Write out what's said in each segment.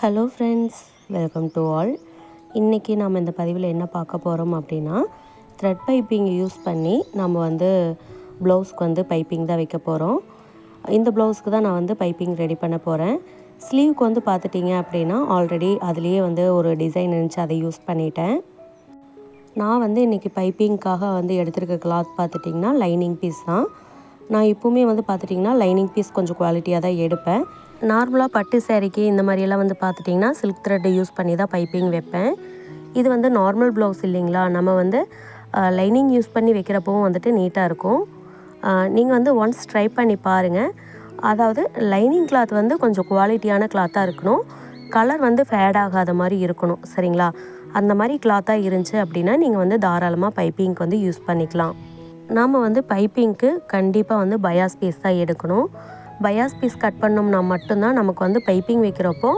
Hello friends welcome to all இன்றைக்கி நாம் இந்த பதிவில் என்ன பார்க்க போகிறோம் அப்படின்னா த்ரெட் பைப்பிங் யூஸ் பண்ணி நம்ம வந்து ப்ளவுஸ்க்கு வந்து பைப்பிங் தான் வைக்க போகிறோம் இந்த ப்ளவுஸ்க்கு தான் நான் வந்து பைப்பிங் ரெடி பண்ண போகிறேன் ஸ்லீவ்க்கு வந்து பார்த்துட்டிங்க அப்படின்னா ஆல்ரெடி அதுலேயே வந்து ஒரு டிசைன் இருந்துச்சு அதை யூஸ் பண்ணிட்டேன். நான் வந்து இன்றைக்கி பைப்பிங்க்காக வந்து எடுத்துருக்க கிளாத் பார்த்துட்டிங்கன்னா லைனிங் பீஸ் தான். நான் இப்போவுமே வந்து பார்த்துட்டிங்கன்னா லைனிங் பீஸ் கொஞ்சம் குவாலிட்டியாக தான் எடுப்பேன். நார்மலாக பட்டு சேரீக்கு இந்த மாதிரியெல்லாம் வந்து பார்த்துட்டிங்கன்னா சில்க் த்ரெட்டு யூஸ் பண்ணி தான் பைப்பிங் வைப்பேன். இது வந்து நார்மல் ப்ளவுஸ் இல்லைங்களா? நம்ம வந்து லைனிங் யூஸ் பண்ணி வைக்கிறப்பவும் வந்துட்டு நீட்டாக இருக்கும். நீங்கள் வந்து ஒன்ஸ் ட்ரை பண்ணி பாருங்கள் அதாவது லைனிங் கிளாத் வந்து கொஞ்சம் குவாலிட்டியான கிளாத்தாக இருக்கணும். கலர் வந்து ஃபேட் ஆகாத மாதிரி இருக்கணும் சரிங்களா? அந்த மாதிரி கிளாத்தாக இருந்துச்சு அப்படின்னா நீங்கள் வந்து தாராளமாக பைப்பிங்க்கு வந்து யூஸ் பண்ணிக்கலாம். நாம் வந்து பைப்பிங்க்கு கண்டிப்பாக வந்து பயாஸ் பீஸ் தான் எடுக்கணும். பயாஸ் பீஸ் கட் பண்ணோம்னா மட்டும்தான் நமக்கு வந்து பைப்பிங் வைக்கிறப்போ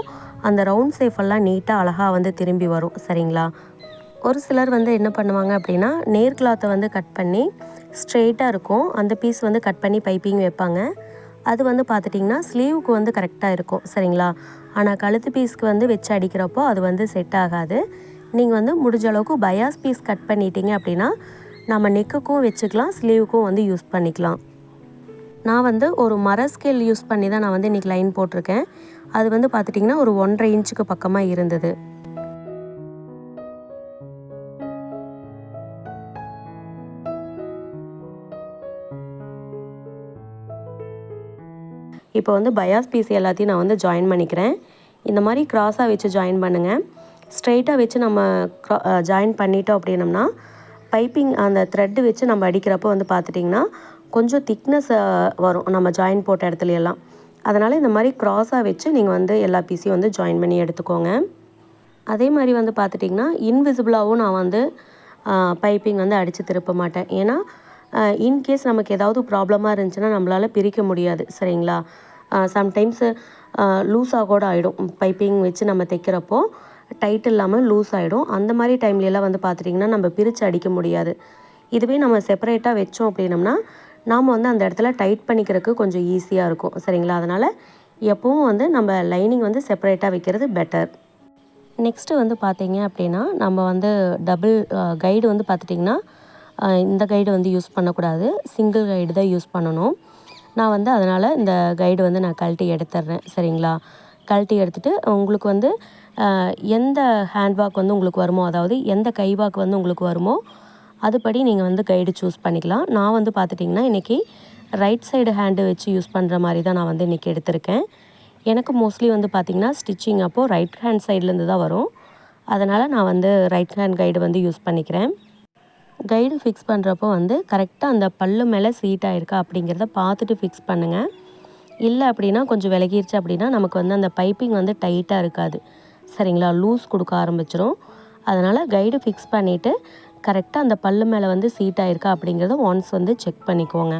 அந்த ரவுண்ட் சேஃபெல்லாம் நீட்டாக அழகாக வந்து திரும்பி வரும். சரிங்களா? ஒரு சிலர் வந்து என்ன பண்ணுவாங்க அப்படின்னா நேர் கிளாத்தை வந்து கட் பண்ணி ஸ்ட்ரெயிட்டாக இருக்கும். அந்த பீஸ் வந்து கட் பண்ணி பைப்பிங் வைப்பாங்க. அது வந்து பார்த்துட்டிங்கன்னா ஸ்லீவுக்கு வந்து கரெக்டாக இருக்கும். சரிங்களா? ஆனால் கழுத்து பீஸ்க்கு வந்து வச்சு அடிக்கிறப்போ அது வந்து செட் ஆகாது. நீங்கள் வந்து முடிஞ்ச அளவுக்கு பயாஸ் பீஸ் கட் பண்ணிட்டீங்க அப்படின்னா நம்ம நெக்குக்கும் வச்சுக்கலாம் ஸ்லீவுக்கும் வந்து யூஸ் பண்ணிக்கலாம். நான் வந்து ஒரு மர ஸ்கேல் யூஸ் பண்ணி தான் நான் வந்து இன்றைக்கி லைன் போட்டிருக்கேன். அது வந்து பார்த்துட்டிங்கன்னா ஒரு ஒன்றரை இன்ச்சுக்கு பக்கமாக இருந்தது. இப்போ வந்து பயாஸ் பீஸ் எல்லாத்தையும் நான் வந்து ஜாயின் பண்ணிக்கிறேன். இந்த மாதிரி க்ராஸாக வச்சு ஜாயின் பண்ணுங்கள் ஸ்ட்ரெயிட்டாக வச்சு நம்ம ஜாயின் பண்ணிட்டோம் அப்படின்னம்னா பைப்பிங் அந்த த்ரெட்டு வச்சு நம்ம அடிக்கிறப்போ வந்து பார்த்துட்டிங்கன்னா கொஞ்சம் திக்னஸ் வரும். நம்ம ஜாயின் போட்ட இடத்துல எல்லாம் அதனால் இந்த மாதிரி க்ராஸாக வச்சு நீங்கள் வந்து எல்லா பீஸையும் வந்து ஜாயின் பண்ணி எடுத்துக்கோங்க. அதே மாதிரி வந்து பார்த்துட்டிங்கன்னா இன்விசிபிளாகவும் நான் வந்து பைப்பிங் வந்து அடித்து திருப்ப மாட்டேன். ஏன்னா இன்கேஸ் நமக்கு ஏதாவது ப்ராப்ளமாக இருந்துச்சுன்னா நம்மளால் பிரிக்க முடியாது. சரிங்களா? சம்டைம்ஸு லூஸாக கூட ஆகிடும் பைப்பிங் வச்சு நம்ம தைக்கிறப்போ டைட் இல்லாமல் லூஸ் ஆகிடும் அந்த மாதிரி டைம்லலாம் வந்து பார்த்துட்டிங்கன்னா நம்ம பிரித்து அடிக்க முடியாது. இதுவே நம்ம செப்பரேட்டாக வச்சோம் அப்படின்னம்னா நாம் வந்து அந்த இடத்துல டைட் பண்ணிக்கிறதுக்கு கொஞ்சம் ஈஸியாக இருக்கும். சரிங்களா? அதனால் எப்பவும் வந்து நம்ம லைனிங் வந்து செப்பரேட்டாக வைக்கிறது பெட்டர் நெக்ஸ்ட்டு வந்து பார்த்தீங்க அப்படின்னா நம்ம வந்து டபுள் கைடு வந்து பார்த்துட்டிங்கன்னா இந்த கைடு வந்து யூஸ் பண்ணக்கூடாது. சிங்கிள் கைடு தான் யூஸ் பண்ணணும். நான் வந்து அதனால் இந்த கைடு வந்து நான் கழட்டி எடுத்துட்றேன். சரிங்களா? கழட்டி எடுத்துகிட்டு உங்களுக்கு வந்து எந்த ஹேண்ட் வாக் வந்து உங்களுக்கு வருமோ அதாவது எந்த கை வாக் வந்து உங்களுக்கு வருமோ அதுபடி நீங்கள் வந்து கைடு சூஸ் பண்ணிக்கலாம். நான் வந்து பார்த்துட்டிங்கன்னா இன்றைக்கி ரைட் சைடு ஹேண்டு வச்சு யூஸ் பண்ணுற மாதிரி தான் நான் வந்து இன்றைக்கி எடுத்திருக்கேன். எனக்கு மோஸ்ட்லி வந்து பார்த்திங்கன்னா ஸ்டிச்சிங் அப்போது ரைட் ஹேண்ட் சைட்லேருந்து தான் வரும். அதனால் நான் வந்து ரைட் ஹேண்ட் கைடு வந்து யூஸ் பண்ணிக்கிறேன். கைடு ஃபிக்ஸ் பண்ணுறப்போ வந்து கரெக்டாக அந்த பல்லு மேலே சீட் ஆகிருக்கா அப்படிங்கிறத பார்த்துட்டு ஃபிக்ஸ் பண்ணுங்கள் இல்லை அப்படின்னா கொஞ்சம் விலகிருச்சு அப்படின்னா நமக்கு வந்து அந்த பைப்பிங் வந்து டைட்டாக இருக்காது. சரிங்களா? லூஸ் கொடுக்க ஆரம்பிச்சிரும். அதனால் கைடு ஃபிக்ஸ் பண்ணிவிட்டு கரெக்டாக அந்த பல்லு மேலே வந்து சீட் ஆயிருக்கா அப்படிங்கிறத ஒன்ஸ் வந்து செக் பண்ணிக்கோங்க.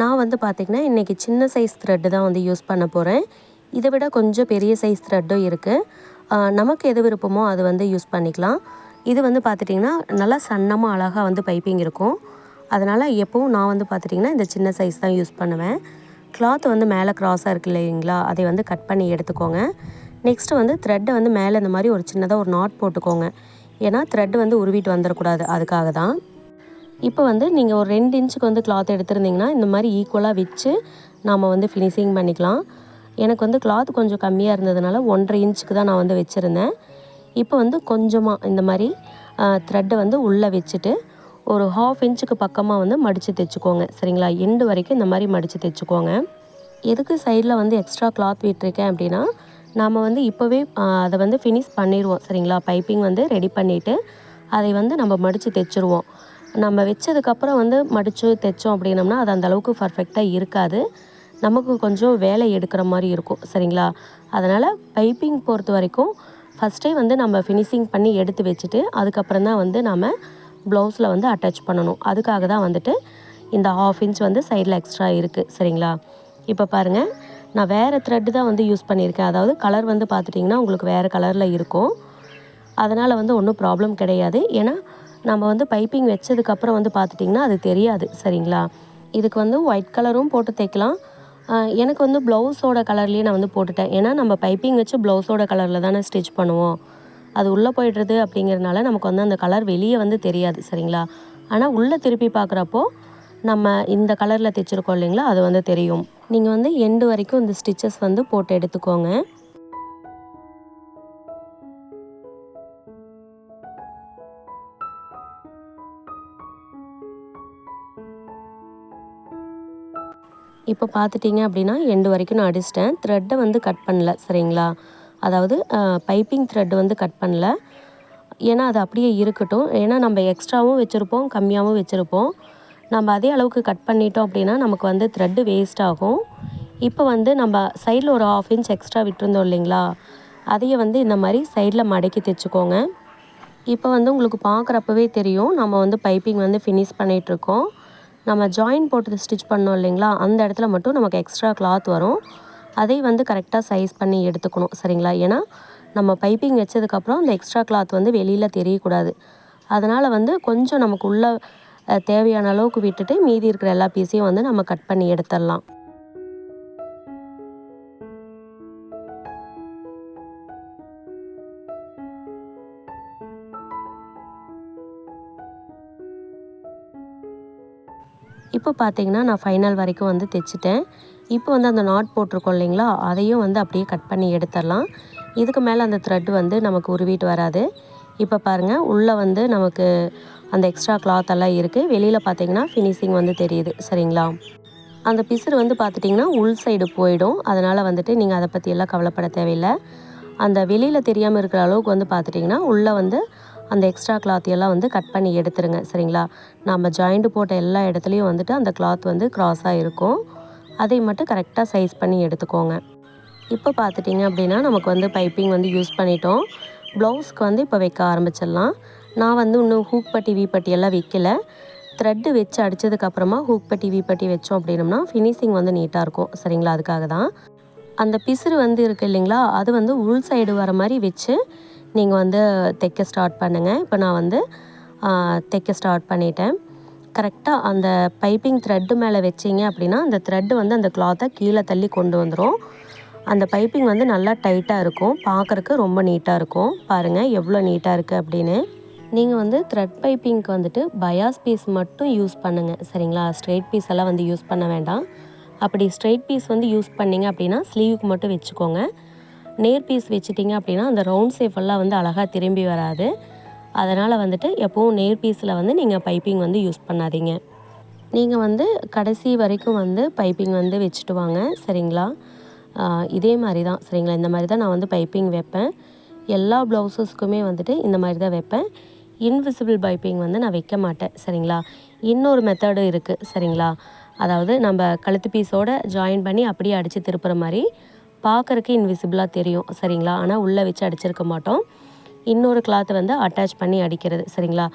நான் வந்து பார்த்திங்கன்னா இன்றைக்கி சின்ன சைஸ் த்ரெட்டு தான் வந்து யூஸ் பண்ண போகிறேன் இதை விட கொஞ்சம் பெரிய சைஸ் த்ரெட்டும் இருக்குது நமக்கு எது விருப்பமோ அது வந்து யூஸ் பண்ணிக்கலாம். இது வந்து பார்த்துட்டிங்கன்னா நல்லா சன்னமாக அழகாக வந்து பைப்பிங் இருக்கும். அதனால் எப்போவும் நான் வந்து பார்த்துட்டிங்கன்னா இந்த சின்ன சைஸ் தான் யூஸ் பண்ணுவேன். கிளாத் வந்து மேலே க்ராஸாக இருக்கு இல்லைங்களா? அதை வந்து கட் பண்ணி எடுத்துக்கோங்க. நெக்ஸ்ட்டு வந்து த்ரெட்டை வந்து மேலே இந்த மாதிரி ஒரு சின்னதாக ஒரு நாட் போட்டுக்கோங்க. ஏன்னா த்ரெட் வந்து உருவிட்டு வந்துடக்கூடாது அதுக்காக தான். இப்போ வந்து நீங்கள் ஒரு ரெண்டு இன்ச்சுக்கு வந்து கிளாத் எடுத்திருந்தீங்கன்னா இந்த மாதிரி ஈக்குவலாக வச்சு நாம் வந்து ஃபினிஷிங் பண்ணிக்கலாம். எனக்கு வந்து கிளாத் கொஞ்சம் கம்மியாக இருந்ததுனால ஒன்றரை இன்ச்சுக்கு தான் நான் வந்து வச்சுருந்தேன். இப்போ வந்து கொஞ்சமாக இந்த மாதிரி த்ரெட்டை வந்து உள்ளே வச்சுட்டு ஒரு ஹாஃப் இன்ச்சுக்கு பக்கமாக வந்து மடித்து தைச்சிக்கோங்க. சரிங்களா? எண்டு வரைக்கும் இந்த மாதிரி மடித்து தைச்சிக்கோங்க. எதுக்கு சைடில் வந்து எக்ஸ்ட்ரா கிளாத் விட்டுருக்கேன் அப்படின்னா நாம் வந்து இப்போவே அதை வந்து ஃபினிஷ் பண்ணிடுவோம் சரிங்களா? பைப்பிங் வந்து ரெடி பண்ணிவிட்டு அதை வந்து நம்ம மடித்து தைச்சிருவோம். நம்ம வச்சதுக்கப்புறம் வந்து மடித்து தைச்சோம் அப்படின்னம்னா அது அந்தளவுக்கு பர்ஃபெக்டாக இருக்காது. நமக்கு கொஞ்சம் வேலை எடுக்கிற மாதிரி இருக்கும். சரிங்களா? அதனால் பைப்பிங் பொறுத்த வரைக்கும் ஃபஸ்ட்டே வந்து நம்ம ஃபினிஷிங் பண்ணி எடுத்து வச்சுட்டு அதுக்கப்புறம் தான் வந்து நம்ம ப்ளவுஸில் வந்து அட்டாச் பண்ணணும். அதுக்காக தான் வந்துட்டு இந்த ஹாஃப் இன்ச் வந்து சைடில் எக்ஸ்ட்ரா இருக்குது சரிங்களா? இப்போ பாருங்கள் நான் வேறு த்ரெட்டு தான் வந்து யூஸ் பண்ணியிருக்கேன். அதாவது கலர் வந்து பார்த்துட்டிங்கன்னா உங்களுக்கு வேறு கலரில் இருக்கும். அதனால் வந்து ஒன்றும் ப்ராப்ளம் கிடையாது. ஏன்னா நம்ம வந்து பைப்பிங் வச்சதுக்கப்புறம் வந்து பார்த்துட்டிங்கன்னா அது தெரியாது. சரிங்களா? இதுக்கு வந்து ஒயிட் கலரும் போட்டு தைக்கலாம். எனக்கு வந்து ப்ளவுஸோட கலர்லேயே நான் வந்து போட்டுட்டேன். ஏன்னா நம்ம பைப்பிங் வச்சு ப்ளவுஸோட கலரில் தானே ஸ்டிச் பண்ணுவோம். அது உள்ளே போயிடுறது அப்படிங்கிறதுனால நமக்கு வந்து அந்த கலர் வெளியே வந்து தெரியாது சரிங்களா? ஆனால் உள்ளே திருப்பி பார்க்குறப்போ நம்ம இந்த கலரில் தைச்சிருக்கோம் இல்லைங்களா? அது வந்து தெரியும். நீங்கள் வந்து எண்டு வரைக்கும் இந்த ஸ்டிச்சஸ் வந்து போட்டு எடுத்துக்கோங்க. இப்போ பார்த்துட்டிங்க அப்படின்னா எண்டு வரைக்கும் நான் அடிச்சிட்டேன். த்ரெட்டை வந்து கட் பண்ணல சரிங்களா? அதாவது பைப்பிங் த்ரெட் வந்து கட் பண்ணல. ஏன்னா அது அப்படியே இருக்கட்டும். ஏன்னா நம்ம எக்ஸ்ட்ராவும் வச்சுருப்போம் கம்மியாகவும் வச்சுருப்போம். நம்ம அதே அளவுக்கு கட் பண்ணிட்டோம் அப்படின்னா நமக்கு வந்து த்ரெட்டு வேஸ்ட் ஆகும். இப்போ வந்து நம்ம சைடில் ஒரு ஆஃப் இன்ச் எக்ஸ்ட்ரா விட்டுருந்தோம் இல்லைங்களா? அதையே வந்து இந்த மாதிரி சைடில் மடக்கி தைச்சிக்கோங்க. இப்போ வந்து உங்களுக்கு பார்க்குறப்பவே தெரியும் நம்ம வந்து பைப்பிங் வந்து ஃபினிஷ் பண்ணிகிட்ருக்கோம் நம்ம ஜாயின் போட்டு ஸ்டிச் பண்ணோம் இல்லைங்களா? அந்த இடத்துல மட்டும் நமக்கு எக்ஸ்ட்ரா கிளாத் வரும். அதை வந்து கரெக்டாக சைஸ் பண்ணி எடுத்துக்கணும் சரிங்களா? ஏன்னா நம்ம பைப்பிங் வச்சதுக்கப்புறம் அந்த எக்ஸ்ட்ரா கிளாத் வந்து வெளியில் தெரியக்கூடாது. அதனால் வந்து கொஞ்சம் நமக்கு உள்ள தேவையான அளவுக்கு விட்டுட்டு மீதி இருக்கிற எல்லா பீஸையும் வந்து நம்ம கட் பண்ணி எடுத்துடலாம். இப்போ பார்த்தீங்கன்னா நான் ஃபைனல் வரைக்கும் வந்து தைச்சிட்டேன். இப்போ வந்து அந்த நாட் போட்டிருக்கோம் இல்லைங்களா அதையும் வந்து அப்படியே கட் பண்ணி எடுத்துடலாம். இதுக்கு மேலே அந்த த்ரெட் வந்து நமக்கு உருவிட்டு வராது. இப்போ பாருங்கள் உள்ளே வந்து நமக்கு அந்த எக்ஸ்ட்ரா கிளாத் எல்லாம் இருக்குது வெளியில் பார்த்தீங்கன்னா ஃபினிஷிங் வந்து தெரியுது சரிங்களா? அந்த பிசுறு வந்து பார்த்துட்டிங்கன்னா உள் சைடு போயிடும். அதனால் வந்துட்டு நீங்கள் அதை பற்றியெல்லாம் கவலைப்பட தேவையில்லை. அந்த வெளியில் தெரியாமல் இருக்கிற அளவுக்கு வந்து பார்த்துட்டிங்கன்னா உள்ளே வந்து அந்த எக்ஸ்ட்ரா கிளாத் எல்லாம் வந்து கட் பண்ணி எடுத்துருங்க சரிங்களா? நம்ம ஜாயிண்ட் போட்ட எல்லா இடத்துலையும் வந்துட்டு அந்த கிளாத் வந்து க்ராஸாக இருக்கும். அதை மட்டும் கரெக்டாக சைஸ் பண்ணி எடுத்துக்கோங்க. இப்போ பார்த்துட்டிங்க அப்படின்னா நமக்கு வந்து பைப்பிங் வந்து யூஸ் பண்ணிட்டோம். ப்ளவுஸ்க்கு வந்து இப்போ வைக்க ஆரம்பிச்சிடலாம். நான் வந்து இன்னும் ஹூக் பட்டி வீப்பட்டி எல்லாம் வைக்கல. த்ரெட்டு வச்சு அடித்ததுக்கப்புறமா ஹூக் பட்டி வீப்பட்டி வச்சோம் அப்படின்னம்னா ஃபினிஷிங் வந்து நீட்டாக இருக்கும். சரிங்களா? அதுக்காக தான். அந்த பிசுறு வந்து இருக்குது இல்லைங்களா? அது வந்து உள் சைடு வர மாதிரி வச்சு நீங்கள் வந்து தைக்க ஸ்டார்ட் பண்ணுங்கள் இப்போ நான் வந்து தைக்க ஸ்டார்ட் பண்ணிட்டேன். கரெக்டாக அந்த பைப்பிங் த்ரெட்டு மேலே வச்சிங்க அப்படின்னா அந்த த்ரெட்டு வந்து அந்த கிளாத்தை கீழே தள்ளி கொண்டு வந்துடும் அந்த பைப்பிங் வந்து நல்லா டைட்டாக இருக்கும். பார்க்குறக்கு ரொம்ப நீட்டாக இருக்கும். பாருங்கள் எவ்வளோ நீட்டாக இருக்குது அப்படின்னு. நீங்கள் வந்து த்ரெட் பைப்பிங்க்கு வந்துட்டு பயாஸ் பீஸ் மட்டும் யூஸ் பண்ணுங்கள் சரிங்களா? ஸ்ட்ரெயிட் பீஸ் எல்லாம் வந்து யூஸ் பண்ண வேண்டாம். அப்படி ஸ்ட்ரெயிட் பீஸ் வந்து யூஸ் பண்ணீங்க அப்படின்னா ஸ்லீவுக்கு மட்டும் வச்சுக்கோங்க. நேர் பீஸ் வச்சுட்டிங்க அப்படின்னா அந்த ரவுண்ட் ஷேப் எல்லாம் வந்து அழகாக திரும்பி வராது. அதனால் வந்துட்டு எப்போவும் நேர் பீஸில் வந்து நீங்கள் பைப்பிங் வந்து யூஸ் பண்ணாதீங்க. நீங்கள் வந்து கடைசி வரைக்கும் வந்து பைப்பிங் வந்து வச்சுட்டு வாங்க சரிங்களா? இதே மாதிரி தான் சரிங்களா? இந்த மாதிரி தான் நான் வந்து பைப்பிங் வைப்பேன். எல்லா ப்ளவுஸஸ்க்குமே வந்துட்டு இந்த மாதிரி தான் வைப்பேன். இன்விசிபிள் பைப்பிங் வந்து நான் வைக்க மாட்டேன் சரிங்களா? இன்னொரு மெத்தடு இருக்குது சரிங்களா? அதாவது நம்ம கழுத்து பீஸோட ஜாயின் பண்ணி அப்படியே அடித்து திருப்புற மாதிரி பார்க்குறக்கு இன்விசிபிளாக தெரியும் சரிங்களா? ஆனால் உள்ளே வச்சு அடிச்சிருக்க மாட்டோம். இன்னொரு கிளாத் வந்து அட்டாச் பண்ணி அடிக்கிறது சரிங்களா?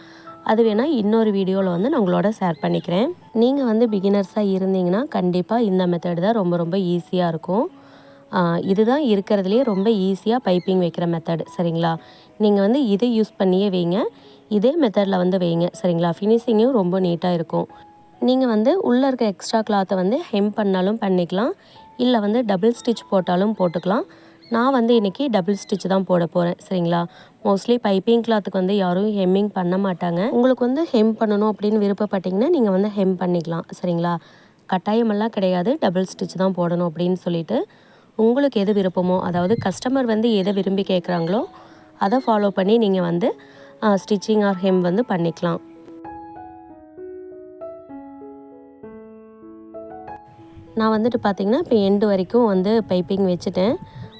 அது வேணால் இன்னொரு வீடியோவில் வந்து நான் உங்களோட ஷேர் பண்ணிக்கிறேன். நீங்கள் வந்து பிகினர்ஸாக இருந்தீங்கன்னா கண்டிப்பாக இந்த மெத்தட் தான் ரொம்ப ரொம்ப ஈஸியாக இருக்கும். இதுதான் இருக்கிறதுலே ரொம்ப ஈஸியாக பைப்பிங் வைக்கிற மெத்தட் சரிங்களா? நீங்கள் வந்து இதை யூஸ் பண்ணியே வைங்க. இதே மெத்தடில் வந்து வைங்க சரிங்களா? ஃபினிஷிங்கும் ரொம்ப நீட்டாக இருக்கும். நீங்கள் வந்து உள்ளே இருக்க எக்ஸ்ட்ரா கிளாத்தை வந்து ஹெம் பண்ணாலும் பண்ணிக்கலாம். இல்லை வந்து டபுள் ஸ்டிச் போட்டாலும் போட்டுக்கலாம். நான் வந்து இன்றைக்கி டபுள் ஸ்டிச் தான் போட போகிறேன் சரிங்களா? மோஸ்ட்லி பைப்பிங் கிளாத்துக்கு வந்து யாரும் ஹெம்மிங் பண்ண மாட்டாங்க. உங்களுக்கு வந்து ஹெம் பண்ணணும் அப்படின்னு விருப்பப்பட்டிங்கன்னா நீங்கள் வந்து ஹெம் பண்ணிக்கலாம் சரிங்களா? கட்டாயமெல்லாம் கிடையாது. டபுள் ஸ்டிச் தான் போடணும் அப்படின்னு சொல்லிட்டு உங்களுக்கு எது விருப்பமோ அதாவது கஸ்டமர் வந்து எதை விரும்பி கேட்குறாங்களோ அதை ஃபாலோ பண்ணி நீங்கள் வந்து ஸ்டிச்சிங் ஆர் ஹெம் வந்து பண்ணிக்கலாம். நான் வந்துட்டு பார்த்தீங்கன்னா இப்போ எண்டு வரைக்கும் வந்து பைப்பிங் வச்சுட்டேன்.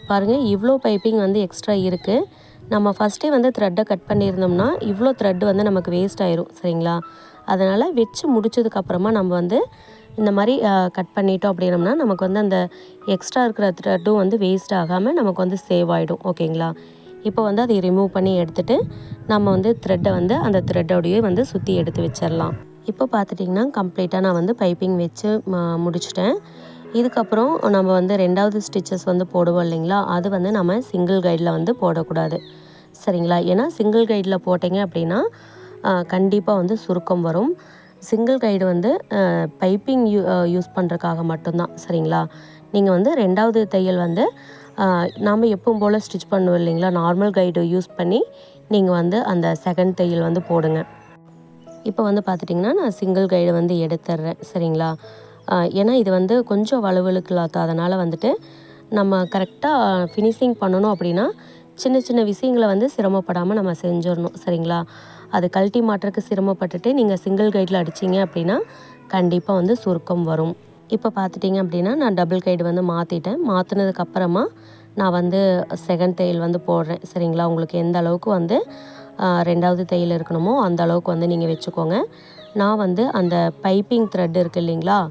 பாருங்கள் இவ்வளோ பைப்பிங் வந்து எக்ஸ்ட்ரா இருக்குது நம்ம ஃபஸ்ட்டே வந்து த்ரெட்டை கட் பண்ணியிருந்தோம்னா இவ்வளோ த்ரெட் வந்து நமக்கு வேஸ்ட் ஆயிரும் சரிங்களா? அதனால் வச்சு முடிச்சதுக்கப்புறமா நம்ம வந்து இந்த மாதிரி கட் பண்ணிட்டோம் அப்படின்னம்னா நமக்கு வந்து அந்த எக்ஸ்ட்ரா இருக்கிற த்ரெட்டும் வந்து வேஸ்ட் ஆகாமல் நமக்கு வந்து சேவ் ஆகிடும் ஓகேங்களா? இப்போ வந்து அதை ரிமூவ் பண்ணி எடுத்துகிட்டு நம்ம வந்து த்ரெட்டை வந்து அந்த த்ரெட்டோடையே வந்து சுற்றி எடுத்து வச்சிடலாம் இப்போ பார்த்துட்டிங்கன்னா கம்ப்ளீட்டாக நான் வந்து பைப்பிங் வச்சு முடிச்சிட்டேன். இதுக்கப்புறம் நம்ம வந்து ரெண்டாவது ஸ்டிச்சஸ் வந்து போடுவோம் இல்லைங்களா? அது வந்து நம்ம சிங்கிள் கைடில் வந்து போடக்கூடாது. சரிங்களா? ஏன்னா சிங்கிள் கைடில் போட்டிங்க அப்படின்னா கண்டிப்பாக வந்து சுருக்கம் வரும். சிங்கிள் கைடு வந்து பைப்பிங் யூ யூஸ் பண்ணுறதுக்காக மட்டும்தான். சரிங்களா? நீங்கள் வந்து ரெண்டாவது தையல் வந்து நாம் எப்பவும் போல் ஸ்டிச் பண்ணுவோம் இல்லைங்களா? நார்மல் கைடு யூஸ் பண்ணி நீங்கள் வந்து அந்த செகண்ட் தையல் வந்து போடுங்க. இப்போ வந்து பார்த்துட்டிங்கன்னா நான் சிங்கிள் கைடு வந்து எடுத்துட்றேன் சரிங்களா? ஏன்னா இது வந்து கொஞ்சம் வலுவலு கிளாத் அதனால் வந்துட்டு நம்ம கரெக்டாக ஃபினிஷிங் பண்ணணும் அப்படின்னா சின்ன சின்ன விஷயங்களை வந்து சிரமப்படாமல் நம்ம செஞ்சிடணும் சரிங்களா? அது கழட்டி மாட்டுறதுக்கு சிரமப்பட்டுட்டு நீங்கள் சிங்கிள் கைடில் அடிச்சிங்க அப்படின்னா கண்டிப்பாக வந்து சுருக்கம் வரும். இப்போ பார்த்துட்டிங்க அப்படின்னா நான் டபுள் கைடு வந்து மாற்றிட்டேன் மாற்றினதுக்கப்புறமா நான் வந்து செகண்ட் தையல் வந்து போடுறேன் சரிங்களா? உங்களுக்கு எந்த அளவுக்கு வந்து ரெண்டாவது தையல் இருக்கணுமோ அந்த அளவுக்கு வந்து நீங்கள் வச்சுக்கோங்க. நான் வந்து அந்த பைப்பிங் த்ரெட் இருக்குது இல்லைங்களா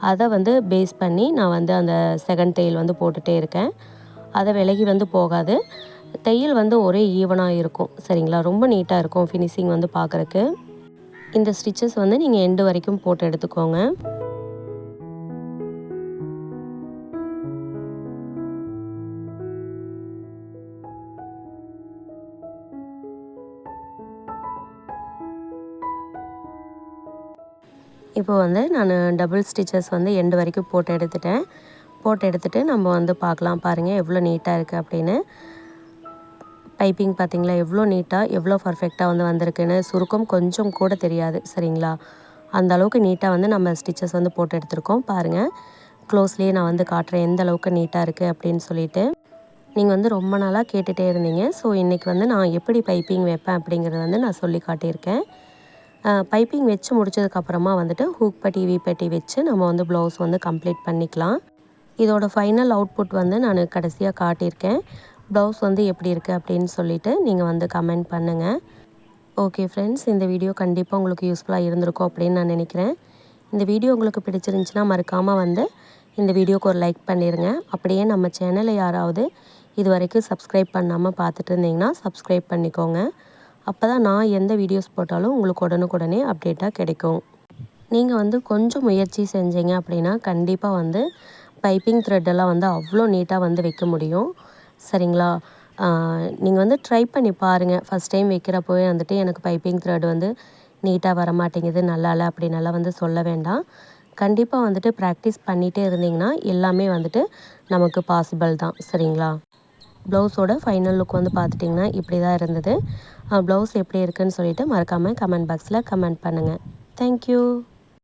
அதை வந்து பேஸ் பண்ணி நான் வந்து அந்த செகண்ட் தையல் வந்து போட்டுகிட்டே இருக்கேன். அதை விலகி வந்து போகாது. தையல் வந்து ஒரே ஈவனாக இருக்கும் சரிங்களா? ரொம்ப நீட்டாக இருக்கும் ஃபினிஷிங் வந்து பார்க்குறக்கு இந்த ஸ்டிச்சஸ் வந்து நீங்கள் எண்டு வரைக்கும் போட்டு எடுத்துக்கோங்க. இப்போ வந்து நான் டபுள் ஸ்டிச்சஸ் வந்து எண்டு வரைக்கும் போட்டு எடுத்துட்டேன். போட்டு எடுத்துகிட்டு நம்ம வந்து பார்க்கலாம். பாருங்கள் எவ்வளோ நீட்டாக இருக்குது அப்படின்னு. பைப்பிங் பார்த்திங்களா? எவ்வளோ நீட்டாக எவ்வளோ பர்ஃபெக்டாக வந்து வந்திருக்குன்னு. சுருக்கம் கொஞ்சம் கூட தெரியாது சரிங்களா? அந்த அளவுக்கு நீட்டாக வந்து நம்ம ஸ்டிச்சஸ் வந்து போட்டு எடுத்திருக்கோம். பாருங்கள் க்ளோஸ்லேயே நான் வந்து காட்டுறேன் எந்த அளவுக்கு நீட்டாக இருக்குது அப்படின்னு சொல்லிட்டு. நீங்கள் வந்து ரொம்ப நாளாக கேட்டுகிட்டே இருந்தீங்க. ஸோ இன்றைக்கி வந்து நான் எப்படி பைப்பிங் வைப்பேன் அப்படிங்கிறத வந்து நான் சொல்லி காட்டியிருக்கேன். பைப்பிங் வச்சு முடிச்சதுக்கப்புறமா வந்துட்டு ஹூக் பட்டி வி பட்டி வச்சு நம்ம வந்து ப்ளவுஸ் வந்து கம்ப்ளீட் பண்ணிக்கலாம். இதோட ஃபைனல் அவுட்புட் வந்து நான் கடைசியாக காட்டியிருக்கேன். ப்ளவுஸ் வந்து எப்படி இருக்குது அப்படின்னு சொல்லிவிட்டு நீங்கள் வந்து கமெண்ட் பண்ணுங்கள் ஓகே ஃப்ரெண்ட்ஸ் இந்த வீடியோ கண்டிப்பாக உங்களுக்கு யூஸ்ஃபுல்லாக இருந்திருக்கும் அப்படின்னு நான் நினைக்கிறேன். இந்த வீடியோ உங்களுக்கு பிடிச்சிருந்துச்சின்னா மறக்காமல் வந்து இந்த வீடியோக்கு ஒரு லைக் பண்ணிடுங்க அப்படியே நம்ம சேனலை யாராவது இது வரைக்கும் சப்ஸ்கிரைப் பண்ணாமல் பார்த்துட்டு இருந்தீங்கன்னா சப்ஸ்கிரைப் பண்ணிக்கோங்க. அப்போ தான் நான் எந்த வீடியோஸ் போட்டாலும் உங்களுக்கு உடனுக்குடனே அப்டேட்டாக கிடைக்கும். நீங்கள் வந்து கொஞ்சம் முயற்சி செஞ்சீங்க அப்படின்னா கண்டிப்பாக வந்து பைப்பிங் த்ரெட்டெல்லாம் வந்து அவ்வளோ நீட்டாக வந்து வைக்க முடியும். சரிங்களா? நீங்கள் வந்து ட்ரை பண்ணி பாருங்கள் ஃபஸ்ட் டைம் வைக்கிறப்போவே வந்துட்டு எனக்கு பைப்பிங் த்ரெட் வந்து நீட்டாக வர மாட்டேங்குது நல்லா இல்லை அப்படின்னெல்லாம் வந்து சொல்ல வேண்டாம். கண்டிப்பாக வந்துட்டு ப்ராக்டிஸ் பண்ணிகிட்டே இருந்தீங்கன்னா எல்லாமே வந்துட்டு நமக்கு பாசிபிள் தான். சரிங்களா? ப்ளவுஸோட ஃபைனல் லுக் வந்து பார்த்துட்டிங்கன்னா இப்படி தான் இருந்தது. ப்ளவுஸ் எப்படி இருக்குதுன்னு சொல்லிவிட்டு மறக்காமல் கமெண்ட் பாக்ஸில் கமெண்ட் பண்ணுங்கள் தேங்க்யூ